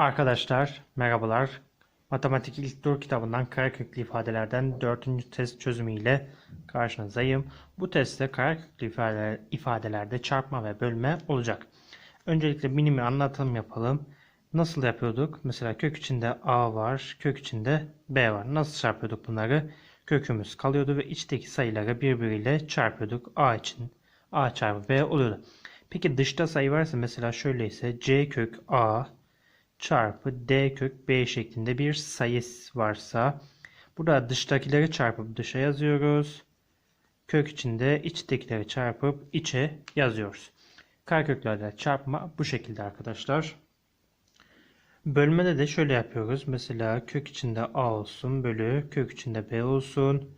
Arkadaşlar merhabalar. Matematik İlk Dur kitabından kareköklü ifadelerden 4. test çözümü ile karşınızdayım. Bu testte kareköklü ifadeler, ifadelerde çarpma ve bölme olacak. Öncelikle minimi anlatım yapalım. Nasıl yapıyorduk? Mesela kök içinde a var, kök içinde b var. Nasıl çarpıyorduk bunları? Kökümüz kalıyordu ve içteki sayıları birbiriyle çarpıyorduk. a için a çarpı b oluyordu. Peki dışta sayı varsa mesela şöyleyse c kök a çarpı d kök b şeklinde bir sayı varsa burada dıştakileri çarpıp dışa yazıyoruz. Kök içinde içtekileri çarpıp içe yazıyoruz. Kareköklerle çarpma bu şekilde arkadaşlar. Bölmede de şöyle yapıyoruz. Mesela kök içinde a olsun bölü kök içinde b olsun.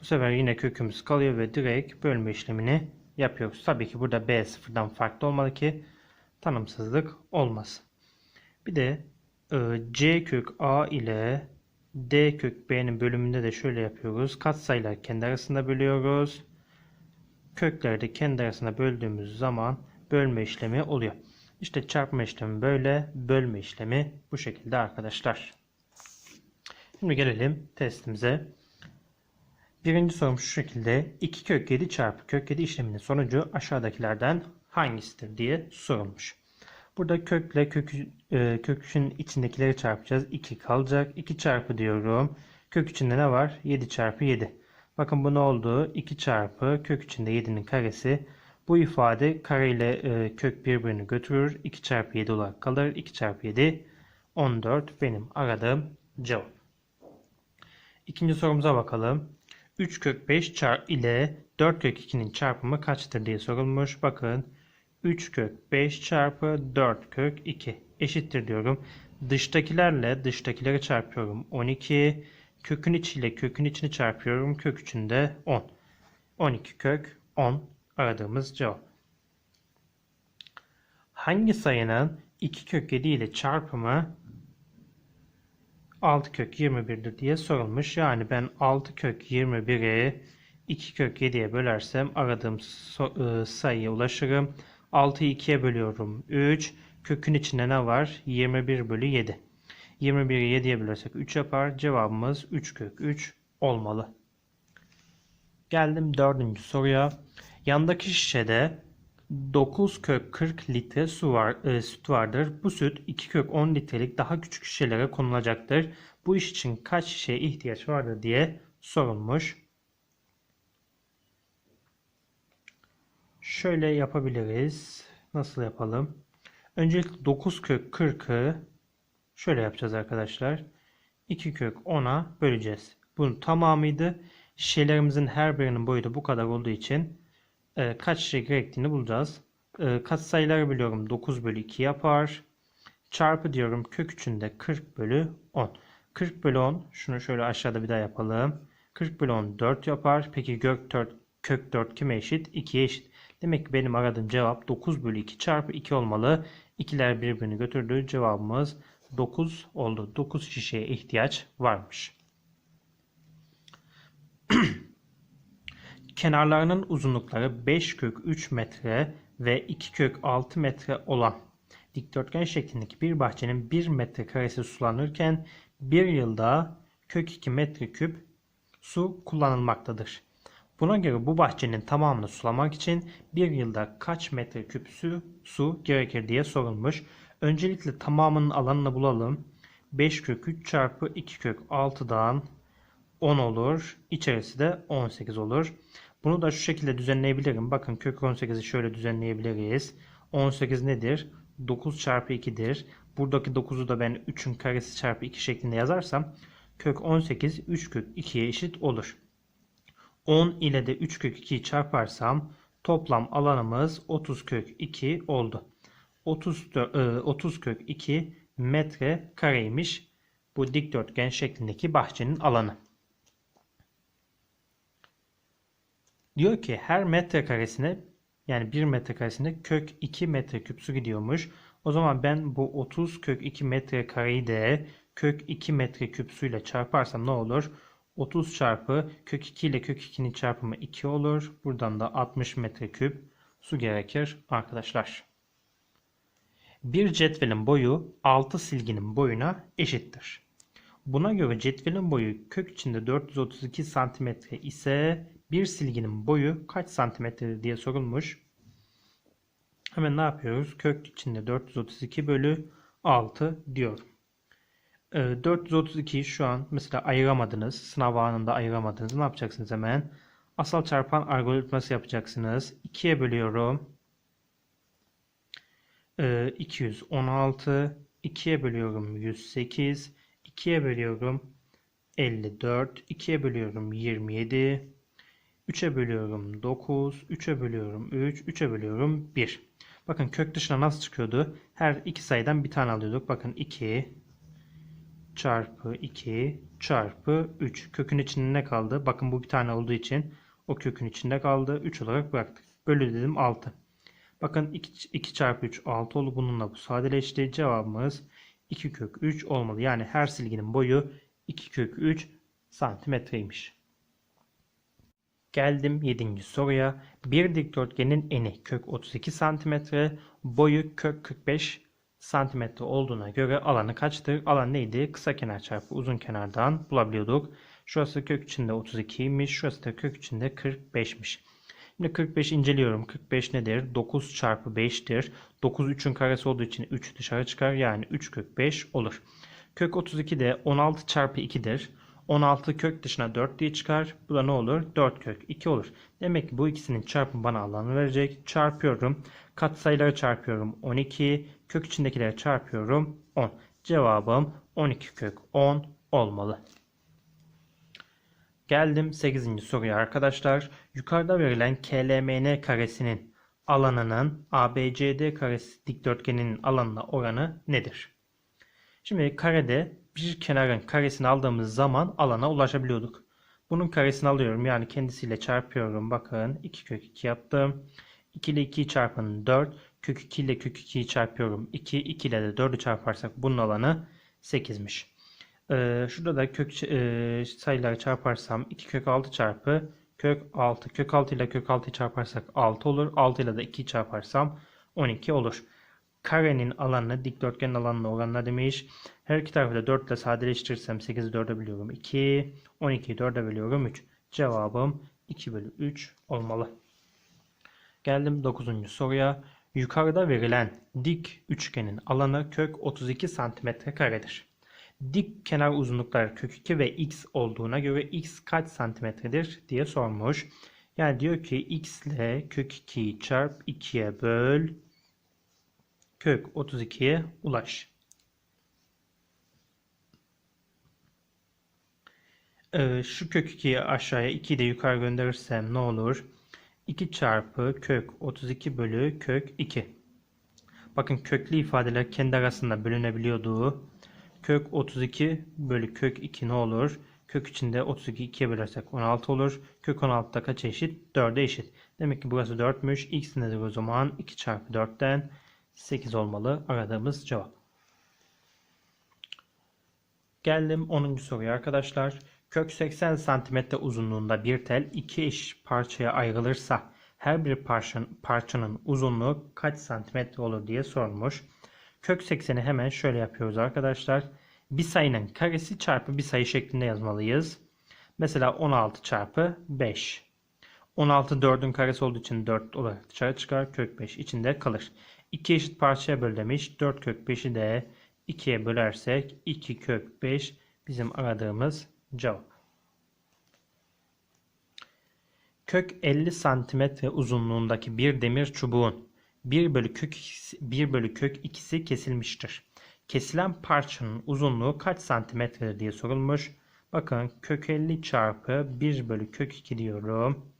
Bu sefer yine kökümüz kalıyor ve direkt bölme işlemini yapıyoruz. Tabii ki burada b sıfırdan farklı olmalı ki tanımsızlık olmasın. Bir de e, c kök a ile d kök b'nin bölümünde de şöyle yapıyoruz. Katsayılar kendi arasında bölüyoruz. Kökleri de kendi arasında böldüğümüz zaman bölme işlemi oluyor. İşte çarpma işlemi böyle, bölme işlemi bu şekilde arkadaşlar. Şimdi gelelim testimize. Birinci sorum şu şekilde. 2 kök 7 çarpı kök 7 işleminin sonucu aşağıdakilerden hangisidir diye sorulmuş. Burada kökle kökü, e, içindekileri çarpacağız. 2 kalacak. 2 çarpı diyorum. Kök içinde ne var? 7 çarpı 7. Bakın bu ne oldu? 2 çarpı kök içinde 7'nin karesi. Bu ifade kare ile e, kök birbirini götürür. 2 çarpı 7 olarak kalır. 2 çarpı 7 14 benim aradığım cevap. İkinci sorumuza bakalım. 3 kök 5 çarp ile 4 kök 2'nin çarpımı kaçtır diye sorulmuş. Bakın 3 kök 5 çarpı 4 kök 2 eşittir diyorum. Dıştakilerle dıştakileri çarpıyorum. 12 kökün içiyle kökün içini çarpıyorum. Kök içinde 10. 12 kök 10 aradığımız cevap. Hangi sayının 2 kök 7 ile çarpımı 6 kök 21'dir diye sorulmuş. Yani ben 6 kök 21'i 2 kök 7'ye bölersem aradığım e, sayıya ulaşırım. 6'yı 2'ye bölüyorum. 3. Kökün içinde ne var? 21 bölü 7. 21'i 7'ye bölersek 3 yapar. Cevabımız 3 kök 3 olmalı. Geldim dördüncü soruya. Yandaki şişede 9 kök 40 litre su var, e, süt vardır. Bu süt 2 kök 10 litrelik daha küçük şişelere konulacaktır. Bu iş için kaç şişeye ihtiyaç vardır diye sorulmuş. Şöyle yapabiliriz. Nasıl yapalım? Öncelikle 9 kök 40'ı şöyle yapacağız arkadaşlar. 2 kök 10'a böleceğiz. Bunun tamamıydı. Şişelerimizin her birinin boyu da bu kadar olduğu için e, kaç şişe gerektiğini bulacağız. E, kaç sayıları biliyorum. 9 bölü 2 yapar. Çarpı diyorum kök içinde 40 bölü 10. 40 bölü 10. Şunu şöyle aşağıda bir daha yapalım. 40 bölü 10 4 yapar. Peki kök 4, kök 4 kime eşit? 2'ye eşit. Demek ki benim aradığım cevap 9 bölü 2 çarpı 2 olmalı. İkiler birbirini götürdü. Cevabımız 9 oldu. 9 şişeye ihtiyaç varmış. Kenarlarının uzunlukları 5 kök 3 metre ve 2 kök 6 metre olan dikdörtgen şeklindeki bir bahçenin 1 metre karesi sulanırken bir yılda kök 2 metre küp su kullanılmaktadır. Buna göre bu bahçenin tamamını sulamak için bir yılda kaç metreküp su, su gerekir diye sorulmuş. Öncelikle tamamının alanını bulalım. 5 kök 3 çarpı 2 kök 6'dan 10 olur. İçerisi de 18 olur. Bunu da şu şekilde düzenleyebilirim. Bakın kök 18'i şöyle düzenleyebiliriz. 18 nedir? 9 çarpı 2'dir. Buradaki 9'u da ben 3'ün karesi çarpı 2 şeklinde yazarsam kök 18 3 kök 2'ye eşit olur. 10 ile de 3 kök 2'yi çarparsam toplam alanımız 30 kök 2 oldu. 30, 30 e, kök 2 metre kareymiş bu dikdörtgen şeklindeki bahçenin alanı. Diyor ki her metre karesine yani 1 metre karesinde kök 2 metre küp su gidiyormuş. O zaman ben bu 30 kök 2 metre kareyi de kök 2 metre küp suyla çarparsam ne olur? 30 çarpı kök 2 ile kök 2'nin çarpımı 2 olur. Buradan da 60 metreküp su gerekir arkadaşlar. Bir cetvelin boyu 6 silginin boyuna eşittir. Buna göre cetvelin boyu kök içinde 432 cm ise bir silginin boyu kaç santimetredir diye sorulmuş. Hemen ne yapıyoruz? Kök içinde 432 bölü 6 diyorum. Ee, 432'yi şu an mesela ayıramadınız. Sınav anında ayıramadınız. Ne yapacaksınız hemen? Asal çarpan algoritması yapacaksınız. 2'ye bölüyorum. Ee, 216. 2'ye bölüyorum 108. 2'ye bölüyorum 54. 2'ye bölüyorum 27. 3'e bölüyorum 9. 3'e bölüyorum 3. 3'e bölüyorum 1. Bakın kök dışına nasıl çıkıyordu? Her iki sayıdan bir tane alıyorduk. Bakın 2 çarpı 2 çarpı 3. Kökün içinde ne kaldı? Bakın bu bir tane olduğu için o kökün içinde kaldı. 3 olarak bıraktık. Bölü dedim 6. Bakın 2, 2 çarpı 3 6 oldu. Bununla bu sadeleşti. Cevabımız 2 kök 3 olmalı. Yani her silginin boyu 2 kök 3 santimetreymiş. Geldim 7. soruya. Bir dikdörtgenin eni kök 32 santimetre, boyu kök 45 santimetre olduğuna göre alanı kaçtır? Alan neydi? Kısa kenar çarpı uzun kenardan bulabiliyorduk. Şurası kök içinde 32'ymiş. Şurası da kök içinde 45'miş. Şimdi 45 inceliyorum. 45 nedir? 9 çarpı 5'tir. 9 3'ün karesi olduğu için 3 dışarı çıkar. Yani 3 kök 5 olur. Kök 32 de 16 çarpı 2'dir. 16 kök dışına 4 diye çıkar. Bu da ne olur? 4 kök 2 olur. Demek ki bu ikisinin çarpımı bana alanı verecek. Çarpıyorum. Katsayıları çarpıyorum. 12. Kök içindekileri çarpıyorum. 10. Cevabım 12 kök 10 olmalı. Geldim 8. soruya arkadaşlar. Yukarıda verilen KLMN karesinin alanının ABCD karesi dikdörtgeninin alanına oranı nedir? Şimdi karede bir kenarın karesini aldığımız zaman alana ulaşabiliyorduk. Bunun karesini alıyorum. Yani kendisiyle çarpıyorum. Bakın 2 kök 2 yaptım. 2 ile 2'yi çarpın 4. Kök 2 ile kök 2'yi çarpıyorum. 2. 2 ile de 4'ü çarparsak bunun alanı 8'miş. Ee, şurada da kök e, sayıları çarparsam 2 kök 6 çarpı kök 6. Kök 6 ile kök 6'yı çarparsak 6 olur. 6 ile de 2'yi çarparsam 12 olur. Karenin alanını dikdörtgenin alanına oranla demiş. Her iki tarafı da 4 ile sadeleştirirsem 8'i 4'e bölüyorum 2. 12'yi 4'e bölüyorum 3. Cevabım 2 bölü 3 olmalı. Geldim 9. soruya. Yukarıda verilen dik üçgenin alanı kök 32 cm karedir. Dik kenar uzunlukları kök 2 ve x olduğuna göre x kaç santimetredir diye sormuş. Yani diyor ki x ile kök 2'yi çarp 2'ye böl kök 32'ye ulaş. Ee, şu kök 2'yi aşağıya 2'yi de yukarı gönderirsem ne olur? 2 çarpı kök 32 bölü kök 2. Bakın köklü ifadeler kendi arasında bölünebiliyordu. Kök 32 bölü kök 2 ne olur? Kök içinde 32 2'ye bölersek 16 olur. Kök 16 da kaç eşit? 4'e eşit. Demek ki burası 4'müş. X nedir o zaman? 2 çarpı 4'ten 8 olmalı aradığımız cevap. Geldim 10. soruya arkadaşlar. Kök 80 cm uzunluğunda bir tel iki eş parçaya ayrılırsa her bir parçanın, parçanın uzunluğu kaç santimetre olur diye sormuş. Kök 80'i hemen şöyle yapıyoruz arkadaşlar. Bir sayının karesi çarpı bir sayı şeklinde yazmalıyız. Mesela 16 çarpı 5. 16 4'ün karesi olduğu için 4 olarak dışarı çıkar. Kök 5 içinde kalır. 2 eşit parçaya böl demiş. 4 kök 5'i de 2'ye bölersek 2 kök 5 bizim aradığımız cevap. Kök 50 santimetre uzunluğundaki bir demir çubuğun 1 bölü kök 1 bölü kök ikisi kesilmiştir. Kesilen parçanın uzunluğu kaç santimetredir diye sorulmuş. Bakın kök 50 çarpı 1 bölü kök 2 diyorum.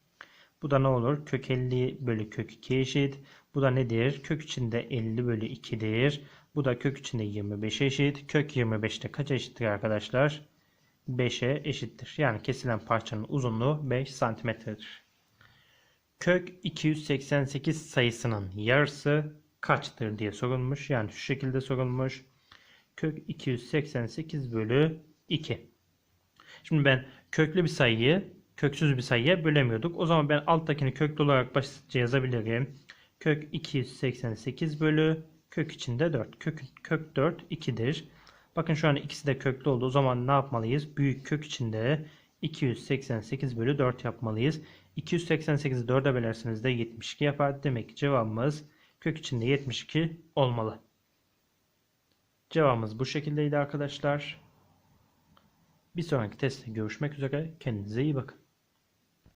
Bu da ne olur? Kök 50 bölü kök 2 eşit. Bu da nedir? Kök içinde 50 bölü 2'dir. Bu da kök içinde 25 eşit. Kök 25 de kaç eşittir arkadaşlar? 5'e eşittir. Yani kesilen parçanın uzunluğu 5 santimetredir. Kök 288 sayısının yarısı kaçtır diye sorulmuş. Yani şu şekilde sorulmuş. Kök 288 bölü 2. Şimdi ben köklü bir sayıyı köksüz bir sayıya bölemiyorduk. O zaman ben alttakini köklü olarak basitçe yazabilirim. Kök 288 bölü Kök içinde 4. Kök, kök 4 2'dir. Bakın şu an ikisi de köklü oldu. O zaman ne yapmalıyız? Büyük kök içinde 288 bölü 4 yapmalıyız. 288'i 4'e bölerseniz de 72 yapar. Demek ki cevabımız kök içinde 72 olmalı. Cevabımız bu şekildeydi arkadaşlar. Bir sonraki testte görüşmek üzere. Kendinize iyi bakın.